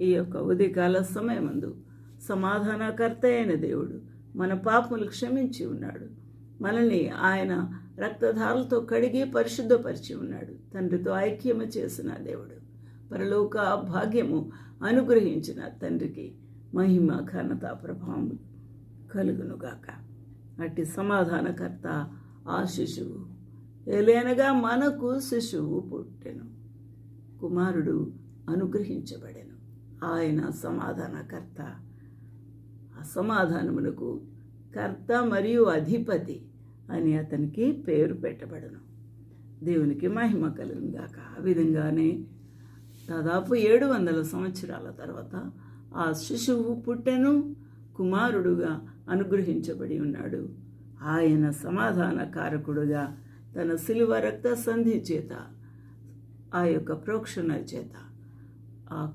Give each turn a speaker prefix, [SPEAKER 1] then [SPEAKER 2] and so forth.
[SPEAKER 1] ఈ యొక్క ఉదయకాల సమయమందు సమాధానకర్త అయిన దేవుడు మన పాపములు క్షమించి ఉన్నాడు. మనల్ని ఆయన రక్తధారలతో కడిగి పరిశుద్ధపరిచి ఉన్నాడు. తండ్రితో ఐక్యము చేసిన దేవుడు. పరలోక భాగ్యము అనుగ్రహించిన తండ్రికి మహిమ ఘనత ప్రభావం కలుగునుగాక అట్టి సమాధానకర్త ఆ శిశువు ఏలైనగా మనకు శిశువు పుట్టెను. కుమారుడు అనుగ్రహించబడెను. ఆయన సమాధానకర్త. అసమాధానమునకు కర్త మరియు అధిపతి అని అతనికి పేరు పెట్టబడను. దేవునికి మహిమ కలుగుగాక ఆ విధంగానే దాదాపు ఏడు వందల సంవత్సరాల తర్వాత ఆ శిశువు పుట్టెను కుమారుడుగా అనుగ్రహించబడి ఉన్నాడు. ఆయన సమాధాన కారకుడుగా తన శిలువ రక్త సంధి చేత ఆ యొక్క ప్రోక్షణ చేత ఆ